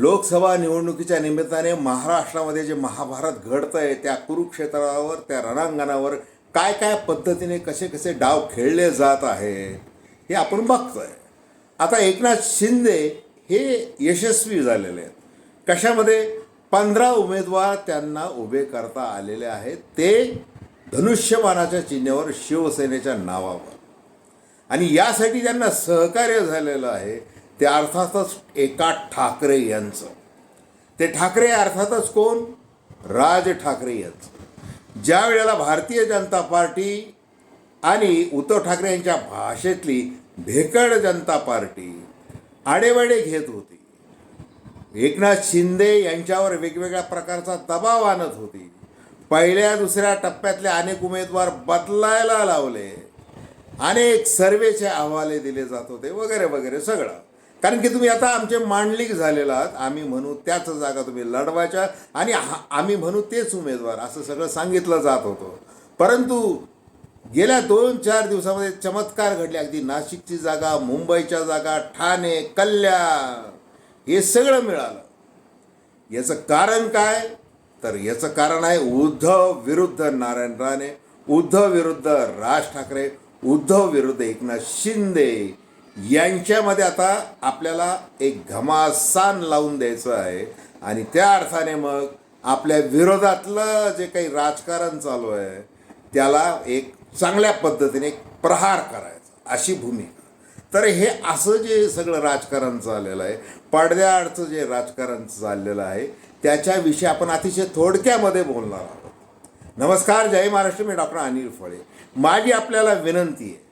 लोकसभा निवडणुकीच्या निमित्ताने महाराष्ट्रामध्ये जे महाभारत घडतं आहे त्या कुरुक्षेत्रावर त्या रणांगणावर काय काय पद्धतीने कसे कसे डाव खेळले जात आहे हे आपण बघतोय. आता एकनाथ शिंदे हे यशस्वी झालेले आहेत. कशामध्ये? पंधरा उमेदवार त्यांना उभे करता आलेले आहेत. ते धनुष्यबाणाच्या चिन्हावर शिवसेनेच्या नावावर. आणि यासाठी त्यांना सहकार्य झालेलं आहे. ते अर्थातच एका ठाकरे यांचं. ते ठाकरे अर्थातच कोण? राज ठाकरे यांचं. ज्या वेळेला भारतीय जनता पार्टी आणि उद्धव ठाकरे यांच्या भाषेतली भेकड जनता पार्टी आडेवाडे घेत होती एकनाथ शिंदे यांच्यावर वेगवेगळ्या प्रकारचा दबाव आणत होती पहिल्या दुसऱ्या टप्प्यातले अनेक उमेदवार बदलायला लावले अनेक सर्वेचे अहवाले दिले जात होते वगैरे वगैरे सगळं. कारण की तुम्ही आता आमचे मांडलिक झालेला आहात. आम्ही म्हणू त्याच जागा तुम्ही लढवायच्या आणि आम्ही म्हणू तेच उमेदवार असं सगळं सांगितलं जात होतं. परंतु गेल्या दोन चार दिवसामध्ये चमत्कार घडले. अगदी नाशिकची जागा मुंबईच्या जागा ठाणे कल्याण हे सगळं मिळालं. याचं कारण काय? तर याचं कारण आहे उद्धव विरुद्ध नारायण राणे उद्धव विरुद्ध राज ठाकरे उद्धव विरुद्ध एकनाथ शिंदे. यांच्यामध्ये आता आपल्याला एक घमासान लावून द्यायचं आहे. आणि त्या अर्थाने मग आपल्या विरोधातलं जे काही राजकारण चालू आहे त्याला एक चांगल्या पद्धतीने एक प्रहार करायचा अशी भूमिका. तर हे असं जे सगळं राजकारण चाललेलं आहे पडद्याआडचं जे राजकारण चाललेलं आहे त्याच्याविषयी आपण अतिशय थोडक्यामध्ये बोलणार आहोत. नमस्कार जय महाराष्ट्र मी डॉक्टर अनिल फळे. माझी आपल्याला विनंती आहे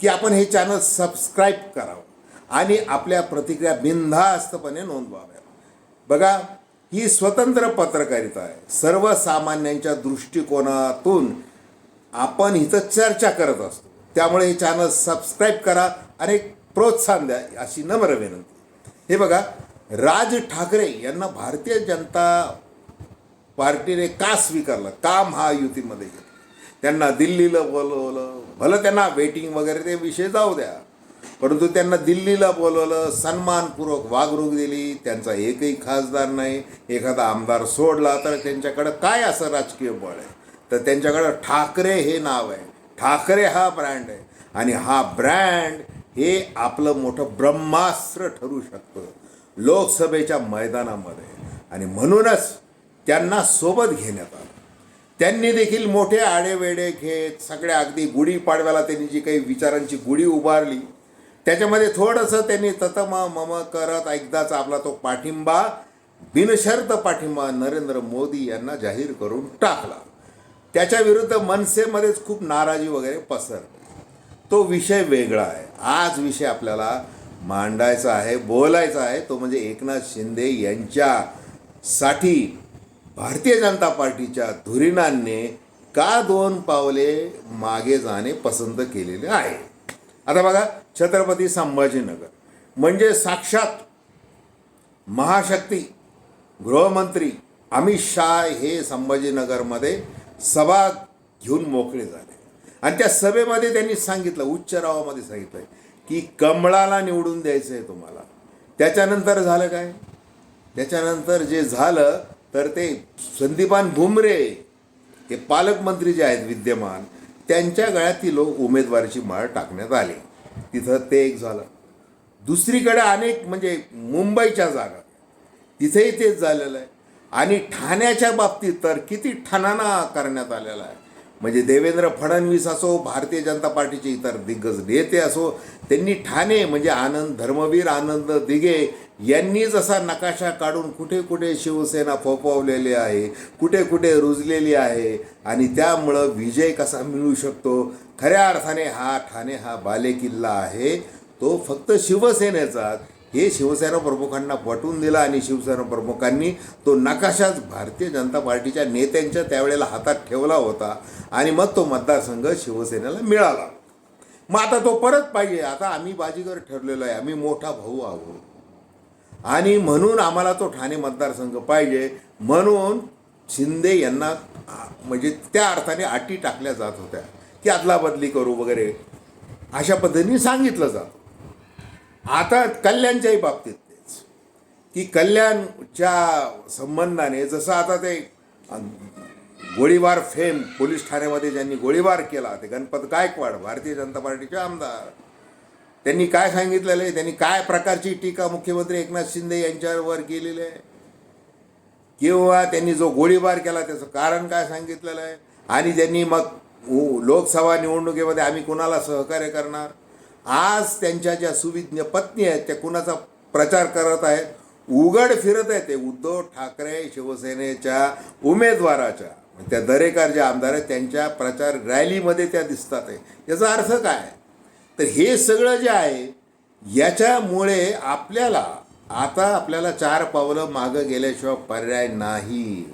की आपण हे चॅनल सबस्क्राईब करावं. आणि आपल्या प्रतिक्रिया बिनधास्तपणे नोंदवाव्या बघा ही स्वतंत्र पत्रकारिता आहे. सर्वसामान्यांच्या दृष्टिकोनातून आपण इथं चर्चा करत असतो. त्यामुळे हे चॅनल सबस्क्राईब करा आणि प्रोत्साहन द्या अशी नम्र विनंती. हे बघा राज ठाकरे यांना भारतीय जनता पार्टीने का स्वीकारलं? का महायुतीमध्ये घेतलं त्यांना दिल्लीला बोलवलं. भलं त्यांना वेटिंग वगैरे ते विषय जाऊ द्या. परंतु त्यांना दिल्लीला बोलवलं सन्मानपूर्वक वागणूक दिली. त्यांचा एकही खासदार नाही. एखादा आमदार सोडला तर त्यांच्याकडं काय असं राजकीय बळ आहे? तर त्यांच्याकडं ठाकरे हे नाव आहे. ठाकरे हा ब्रँड आहे. आणि हा ब्रँड हे आपलं मोठं ब्रह्मास्त्र ठरू शकतं. लोकसभेच्या मैदानामध्ये. आणि म्हणूनच त्यांना सोबत घेण्यात आलं. त्यांनी देखील मोठे आडेवेडे घेत सगळ्या अगदी गुढी पाडव्याला त्यांनी जी काही विचारांची गुढी उभारली त्याच्यामध्ये थोडंसं त्यांनी ततम मम करत एकदाच आपला तो पाठिंबा बिनशर्त पाठिंबा नरेंद्र मोदी यांना जाहीर करून टाकला. त्याच्या विरुद्ध मनसेमध्येच खूप नाराजी वगैरे पसरली. तो विषय वेगळा आहे. आज विषय आपल्याला मांडायचा आहे बोलायचा आहे. तो म्हणजे एकनाथ शिंदे यांच्यासाठी भारतीय जनता पार्टीच्या धुरीणांनी का दोन पावले मागे जाणे पसंत केलेले आहे? आता बघा छत्रपती संभाजीनगर. म्हणजे साक्षात महाशक्ती गृहमंत्री अमित शाह हे संभाजीनगरमध्ये सभा घेऊन मोकळे झाले. आणि त्या सभेमध्ये त्यांनी सांगितलं उच्च रावामध्ये सांगितलं की कमळाला निवडून द्यायचं आहे तुम्हाला. त्याच्यानंतर झालं काय? त्याच्यानंतर जे झालं तर ते संदीपान भुमरे हे पालकमंत्री जे आहेत विद्यमान त्यांच्या गळ्यात ती लोक उमेदवारीची माळ टाकण्यात आली. तिथं ते एक झालं. दुसरीकडे अनेक म्हणजे मुंबईच्या जागा. तिथेही तेच झालेलं आहे. आणि ठाण्याच्या बाबतीत तर किती ठाणाना करण्यात आलेला आहे. म्हणजे देवेंद्र फडणवीस असो भारतीय जनता पार्टीचे इतर दिग्गज नेते असो त्यांनी ठाणे म्हणजे आनंद धर्मवीर आनंद दिघे यांनी जसा नकाशा काढून कुठे कुठे शिवसेना फोपवलेली आहे कुठे कुठे रुजलेली आहे आणि त्यामुळं विजय कसा मिळू शकतो खऱ्या अर्थाने हा ठाणे हा बालेकिल्ला आहे. तो फक्त शिवसेनेचा हे शिवसेना प्रमुखांना पटवून दिला आणि शिवसेना प्रमुखांनी तो नकाशाच भारतीय जनता पार्टीच्या नेत्यांच्या त्यावेळेला हातात ठेवला होता आणि मग तो मतदारसंघ शिवसेनेला मिळाला. मग आता तो परत पाहिजे. आता आम्ही बाजीगर ठरलेलो आहे. आम्ही मोठा भाऊ आहोत. आणि म्हणून आम्हाला तो ठाणे मतदारसंघ पाहिजे. म्हणून शिंदे यांना म्हणजे त्या अर्थाने अटी टाकल्या जात होत्या. की अदलाबदली करू वगैरे. अशा पद्धतीने सांगितलं जातं. आता कल्याणच्याही बाबतीत तेच. की कल्याणच्या संबंधाने जसं आता ते गोळीबार फेम पोलीस ठाण्यामध्ये ज्यांनी गोळीबार केला ते गणपत गायकवाड भारतीय जनता पार्टीचे आमदार त्यांनी काय सांगितलेलं आहे? त्यांनी काय प्रकारची टीका मुख्यमंत्री एकनाथ शिंदे यांच्यावर केलेली आहे? किंवा त्यांनी जो गोळीबार केला त्याचं कारण काय सांगितलेलं आहे? आणि त्यांनी मग लोकसभा निवडणुकीमध्ये आम्ही कुणाला सहकार्य करणार? आज त्यांच्या ज्या सुविज्ञ पत्नी आहेत त्या कुणाचा प्रचार करत आहेत? उघड फिरत आहेत ते उद्धव ठाकरे शिवसेनेच्या उमेदवाराच्या. त्या दरेकर ज्या आमदार आहेत त्यांच्या प्रचार रॅलीमध्ये त्या दिसतात आहे. याचा अर्थ काय? तर हे सगळं जे आहे याच्यामुळे आपल्याला आता आपल्याला चार पावलं मागं गेल्याशिवाय पर्याय नाही.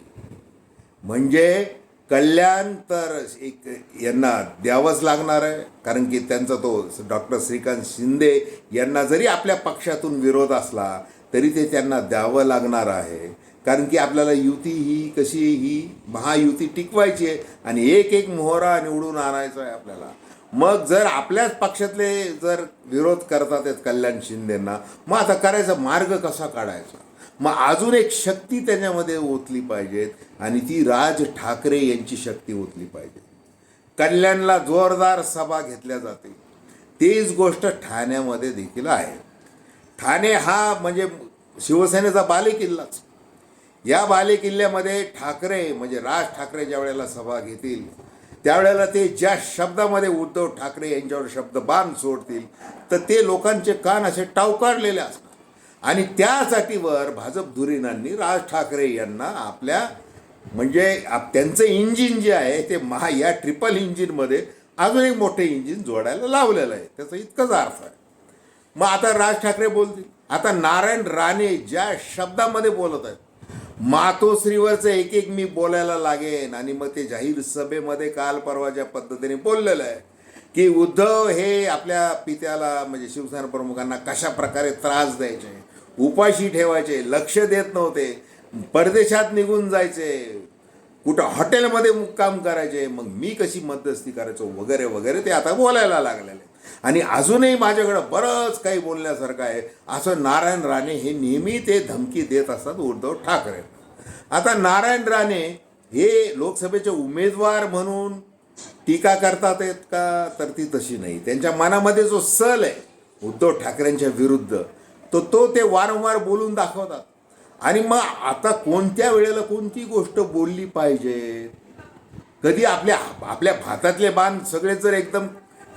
म्हणजे कल्याण तर एक यांना द्यावंच लागणार आहे कारण की त्यांचा तो डॉक्टर श्रीकांत शिंदे यांना जरी आपल्या पक्षातून विरोध असला तरी ते त्यांना द्यावं लागणार आहे. कारण की आपल्याला युती ही कशी ही महायुती टिकवायची आहे आणि एक एक मोहरा निवडून आणायचा आहे आपल्याला. मग जर आपल्याच पक्षातले जर विरोध करतात आहेत कल्याण शिंदेंना मग आता करायचा मार्ग कसा काढायचा? मग अजून एक शक्ती त्याच्यामध्ये ओतली पाहिजेत आणि ती राज ठाकरे यांची शक्ती ओतली पाहिजे. कल्याणला जोरदार सभा घेतल्या जाते तीच गोष्ट ठाण्यामध्ये देखील आहे. ठाणे हा म्हणजे शिवसेनेचा बालेकिल्लाच. या बालेकिल्ल्यामध्ये ठाकरे म्हणजे राज ठाकरे ज्या वेळेला सभा घेतील त्यावेळेला ते ज्या शब्दामध्ये उद्धव ठाकरे यांच्यावर शब्द बाण सोडतील तर ते लोकांचे कान असे टावकारलेले असतात. आणि त्यासाठी वर भाजप धुरीणांनी राज ठाकरे यांना आपल्या म्हणजे आप- त्यांचं इंजिन जे आहे ते महा या ट्रिपल इंजिनमध्ये अजून एक मोठे इंजिन जोडायला लावलेलं आहे. त्याचा इतकंच अर्थ आहे. मग आता राज ठाकरे बोलतील. आता नारायण राणे ज्या शब्दामध्ये बोलत आहेत मातोश्रीवरचं एक एक मी बोलायला लागेन. आणि मग ते जाहीर सभेमध्ये काल परवाच्या पद्धतीने बोललेलं आहे की उद्धव हे आपल्या पित्याला म्हणजे शिवसेना प्रमुखांना कशा प्रकारे त्रास द्यायचे उपाशी ठेवायचे लक्ष देत नव्हते परदेशात निघून जायचे कुठं हॉटेलमध्ये मुक्काम करायचे मग मी कशी मध्यस्थी करायचो वगैरे वगैरे ते आता बोलायला लागलेले आणि अजूनही माझ्याकडं बरंच काही बोलण्यासारखं आहे. असं नारायण राणे हे नेहमी ते धमकी देत असतात उद्धव ठाकरे. आता नारायण राणे हे लोकसभेचे उमेदवार म्हणून टीका करतात आहेत का? तर ती तशी नाही. त्यांच्या मनामध्ये जो सल आहे उद्धव ठाकरेंच्या विरुद्ध तो तो ते वारंवार बोलून दाखवतात. आणि मग आता कोणत्या वेळेला कोणती गोष्ट बोलली पाहिजे? कधी आपल्या आपल्या भातातले बाण सगळे जर एकदम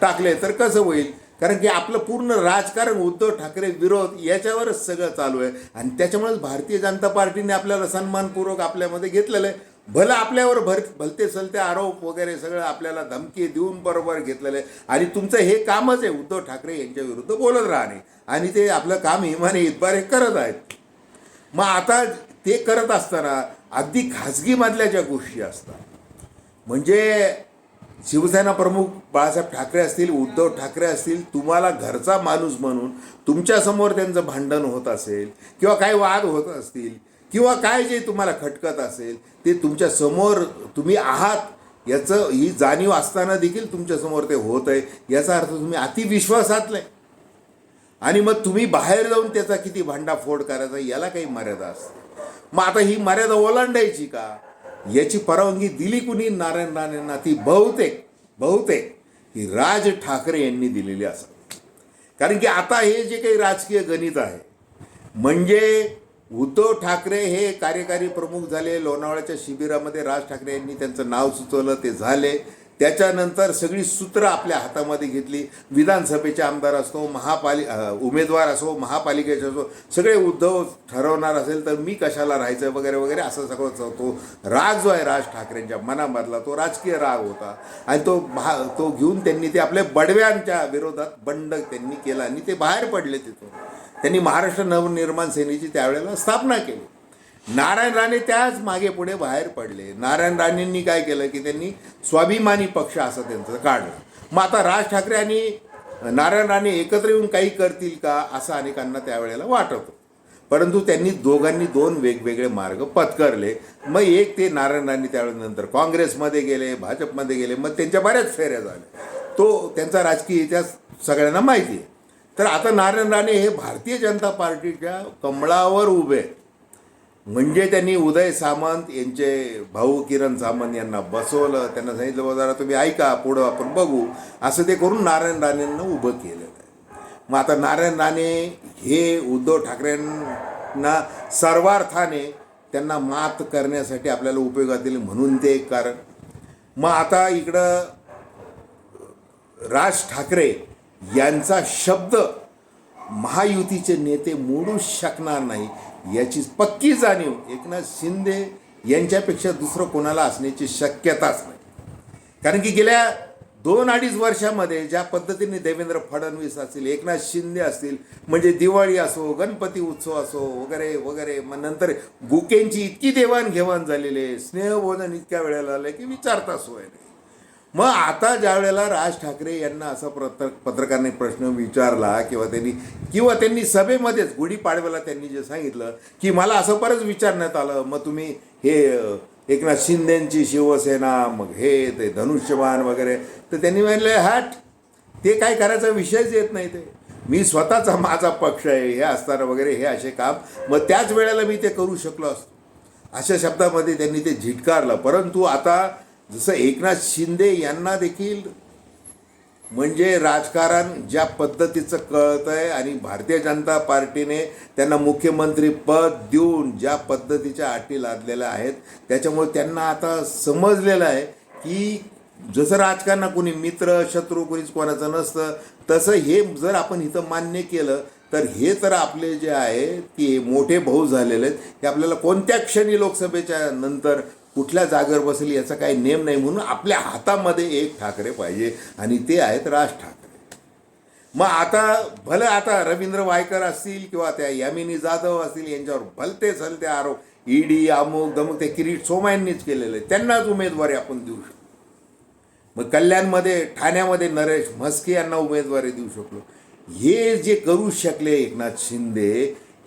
टाकले तर कसं होईल? कारण की आपलं पूर्ण राजकारण उद्धव ठाकरे विरोध याच्यावरच सगळं चालू आहे. आणि त्याच्यामुळेच भारतीय जनता पार्टीने आपल्याला सन्मानपूर्वक आपल्यामध्ये घेतलेलं आहे. भलं आपल्यावर भर भलते सलते आरोप वगैरे सगळं आपल्याला धमकी देऊन बरोबर घेतलेलं आहे. आणि तुमचं हे कामच आहे उद्धव ठाकरे यांच्या विरुद्ध बोलत राहणे. आणि ते आपलं काम हिमाने इतबारे करत आहेत. मग आता ते करत असताना अगदी खाजगीमधल्या ज्या गोष्टी असतात म्हणजे शिवसेना प्रमुख बाळासाहेब ठाकरे असतील उद्धव ठाकरे असतील तुम्हाला घरचा माणूस म्हणून तुमच्यासमोर त्यांचं भांडण होत असेल किंवा काही वाद होत असतील किंवा काय जे तुम्हाला खटकत असेल ते तुमच्यासमोर तुम्ही आहात याचं ही जाणीव असताना देखील तुमच्यासमोर ते होत आहे याचा अर्थ तुम्ही अतिविश्वासातले. आणि मग तुम्ही बाहेर जाऊन त्याचा किती भांडाफोड करायचा याला काही मर्यादा असते. मग आता ही मर्यादा ओलांडायची का? याची परवानगी दिली कुणी? नारायण राणेंना. ती बहुतेक बहुतेक ही राज ठाकरे यांनी दिलेली असावी कारण की आता हे जे काही राजकीय गणित आहे म्हणजे उद्धव ठाकरे हे कार्यकारी प्रमुख झाले लोणावळ्याच्या शिबिरामध्ये राज ठाकरे यांनी त्यांचं नाव सुचवलं ते झाले. त्याच्यानंतर सगळी सूत्र आपल्या हातामध्ये घेतली. विधानसभेचे आमदार असो महापालि उमेदवार असो महापालिकेचे असो सगळे उद्धव ठरवणार असेल तर मी कशाला राहायचं वगैरे वगैरे असं सगळं तो राग जो आहे राज ठाकरेंच्या मनामधला तो राजकीय राग होता. आणि तो भा तो घेऊन त्यांनी ते आपल्या बडव्यांच्या विरोधात बंड त्यांनी केला आणि ते बाहेर पडले तिथून. त्यांनी महाराष्ट्र नवनिर्माण सेनेची त्यावेळेला स्थापना केली. नारायण राणे त्याच मागे पुढे बाहेर पडले. नारायण राणेंनी काय केलं की त्यांनी स्वाभिमानी पक्ष असं त्यांचं काढलं. मग आता राज ठाकरे आणि नारायण राणे एकत्र येऊन काही करतील का असं अनेकांना त्यावेळेला वाटत. परंतु त्यांनी दोघांनी दोन वेगवेगळे मार्ग पत्करले. मग एक ते नारायण राणे त्यावेळेनंतर काँग्रेसमध्ये गेले भाजपमध्ये गेले मग त्यांच्या बऱ्याच फेऱ्या झाल्या. तो त्यांचा राजकीय इतिहास सगळ्यांना माहिती आहे. तर आता नारायण राणे हे भारतीय जनता पार्टीच्या कमळावर उभे आहेत. म्हणजे त्यांनी उदय सामंत यांचे भाऊ किरण सामंत यांना बसवलं. त्यांना सांगितलं "बुवा जरा तुम्ही ऐका पुढं आपण बघू. असं ते करून नारायण राणेंना उभं केलं. मग आता नारायण राणे हे उद्धव ठाकरेंना सर्वार्थाने त्यांना मात करण्यासाठी आपल्याला उपयोगात येईल म्हणून ते एक कारण. मग आता इकडं राज ठाकरे यांचा शब्द महायुतीचे नेते मोडूच शकणार नाही. याची पक्की जाणीव एकनाथ शिंदे यांच्यापेक्षा दुसरं कोणाला असण्याची शक्यताच नाही कारण की गेल्या दोन अडीच वर्षामध्ये ज्या पद्धतीने देवेंद्र फडणवीस असतील एकनाथ शिंदे असतील म्हणजे दिवाळी असो गणपती उत्सव असो वगैरे वगैरे मग नंतर गुकेंची इतकी देवाणघेवाण झालेली आहे स्नेहभोजन इतक्या वेळेला आलं की विचारता सोय नाही. मग आता ज्या वेळेला राज ठाकरे यांना असा पत्र पत्रकारांनी प्रश्न विचारला किंवा त्यांनी किंवा त्यांनी सभेमध्येच गुढीपाडव्याला त्यांनी जे सांगितलं की मला असं परत विचारण्यात आलं मग तुम्ही हे एकनाथ शिंदेंची शिवसेना मग हे ते धनुष्यबाण वगैरे. तर त्यांनी म्हणले हॅट ते काय करायचा विषयच येत नाही ते. मी स्वतःचा माझा पक्ष आहे हे असताना वगैरे हे असे काम. मग त्याच वेळेला मी ते करू शकलो असतो. अशा शब्दामध्ये त्यांनी ते झिटकारलं. परंतु आता जसं एकनाथ शिंदे यांना देखील म्हणजे राजकारण ज्या पद्धतीचं कळत आहे आणि भारतीय जनता पार्टीने त्यांना मुख्यमंत्री पद देऊन ज्या पद्धतीच्या अटी लादलेल्या आहेत त्याच्यामुळे त्यांना आता समजलेलं आहे की जसं राजकारणात कोणी मित्र शत्रू कोणीच कोणाचं नसतं तसं हे जर आपण इथं मान्य केलं तर हे तर आपले जे आहे ते मोठे भाऊ झालेले आहेत हे आपल्याला कोणत्या क्षणी लोकसभेच्या नंतर कुठल्या जागेवर बसेल याचा काही नेम नाही म्हणून आपल्या हातामध्ये एक ठाकरे पाहिजे आणि ते आहेत राज ठाकरे. मग आता भलं आता रवींद्र वायकर असतील किंवा त्या यामिनी जाधव असतील यांच्यावर भलते सलते आरोप. ईडी अमुक दमुक ते किरीट सोमायांनीच केलेले त्यांनाच उमेदवारी आपण देऊ शकतो. मग कल्याणमध्ये ठाण्यामध्ये नरेश म्हस्के यांना उमेदवारी देऊ शकलो. हे जे करू शकले एकनाथ शिंदे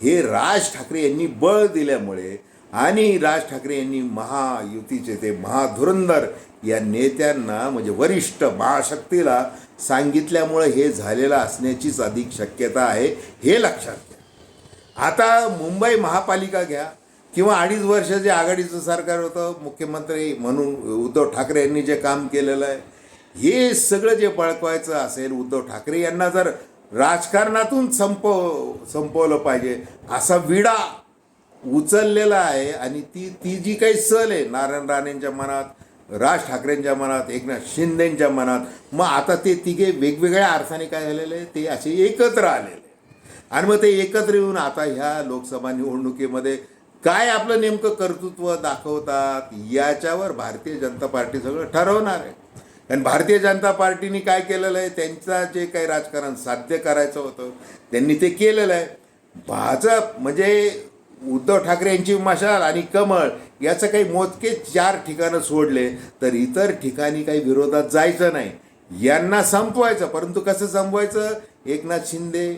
हे राज ठाकरे यांनी बळ दिल्यामुळे आणि राज ठाकरे यांनी महायुतीचे ते महाधुरंधर या नेत्यांना म्हणजे वरिष्ठ महाशक्तीला सांगितल्यामुळे हे झालेलं असण्याचीच अधिक शक्यता आहे हे लक्षात घ्या. आता मुंबई महापालिका घ्या किंवा अडीच वर्ष जे आघाडीचं सरकार होतं मुख्यमंत्री म्हणून उद्धव ठाकरे यांनी जे काम केलेलं आहे हे सगळं जे बळकवायचं असेल उद्धव ठाकरे यांना जर राजकारणातून संपव संपवलं पाहिजे असा विडा उचललेला आहे आणि ती ती जी काही सल आहे नारायण राणेंच्या मनात राज ठाकरेंच्या मनात एकनाथ शिंदेंच्या मनात मग आता ते तिघे वेगवेगळ्या अर्थाने काय झालेले आहे, ते असे एकत्र आलेले आणि मग ते एकत्र येऊन आता ह्या लोकसभा निवडणुकीमध्ये काय आपलं नेमकं कर्तृत्व दाखवतात याच्यावर भारतीय जनता पार्टी सगळं ठरवणार आहे. कारण भारतीय जनता पार्टीने काय केलेलं आहे त्यांचा जे काही राजकारण साध्य करायचं होतं त्यांनी ते केलेलं आहे. भाजप म्हणजे उद्धव ठाकरे यांची मशाल आणि कमळ याचं काही मोजके चार ठिकाणं सोडले तर इतर ठिकाणी काही विरोधात जायचं नाही. यांना संपवायचं परंतु कसं संपवायचं? एकनाथ शिंदे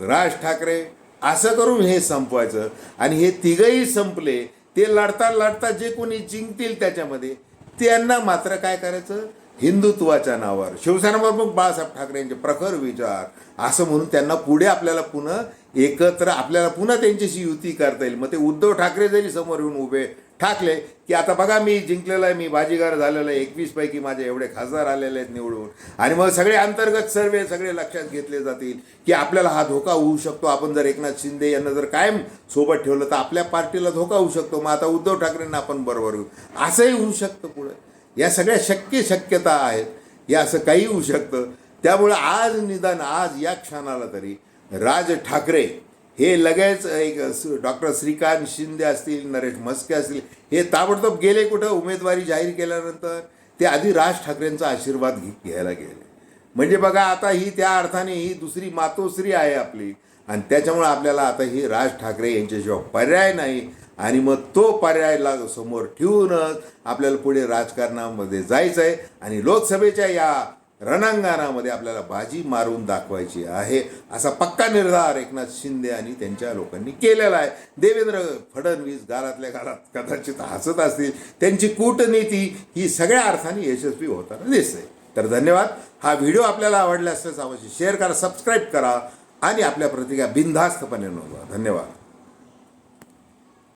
राज ठाकरे असं करून हे संपवायचं. आणि हे तिघही संपले ते लढता लढता जे कोणी जिंकतील त्याच्यामध्ये त्यांना मात्र काय करायचं? हिंदुत्वाच्या नावावर. शिवसेना प्रमुख बाळासाहेब ठाकरे यांचे प्रखर विचार. असं म्हणून त्यांना पुढे आपल्याला पुन्हा एकत्र आपल्याला पुन्हा त्यांच्याशी युती करता येईल. मग ते उद्धव ठाकरे जरी समोर येऊन उभे ठाकले की आता बघा मी जिंकलेलं आहे मी बाजीगार झालेलं आहे एकवीसपैकी माझे एवढे खासदार आलेले आहेत निवडून. आणि मग सगळे अंतर्गत सर्वे सगळे लक्षात घेतले जातील की आपल्याला हा धोका होऊ शकतो. आपण जर एकनाथ शिंदे यांना जर कायम सोबत ठेवलं तर आपल्या पार्टीला धोका होऊ शकतो. मग आता उद्धव ठाकरेंना आपण बरोबर घेऊ. असंही होऊ शकतं पुढे. या सगळ्या शक्य शक्यता आहेत. या असं काही होऊ शकतं. त्यामुळं आज निदान आज या क्षणाला तरी राज ठाकरे हे लगेच एक डॉक्टर श्रीकांत शिंदे असतील नरेश म्हस्के असतील हे ताबडतोब गेले कुठं? उमेदवारी जाहीर केल्यानंतर ते आधी राज ठाकरेंचा आशीर्वाद घे घ्यायला गेले. म्हणजे बघा आता ही त्या अर्थाने ही दुसरी मातोश्री आहे आपली. आणि त्याच्यामुळे आपल्याला आता ही राज ठाकरे यांच्याशिवाय पर्याय नाही. आणि मग तो पर्यायला समोर ठेवूनच आपल्याला पुढे राजकारणामध्ये जायचं आहे आणि लोकसभेच्या या रणांगणामध्ये आपल्याला बाजी मारून दाखवायची आहे असा पक्का निर्धार एकनाथ शिंदे आणि त्यांच्या लोकांनी केलेला आहे. देवेंद्र फडणवीस गालातल्या गालात कदाचित हसत असतील. त्यांची कूटनीती ही सगळ्या अर्थाने यशस्वी होताना दिसते. तर धन्यवाद. हा व्हिडिओ आपल्याला आवडला असल्यास अवश्य शेअर करा सबस्क्राईब करा आणि आपल्या प्रतिक्रिया बिनधास्तपणे नोंदवा. धन्यवाद.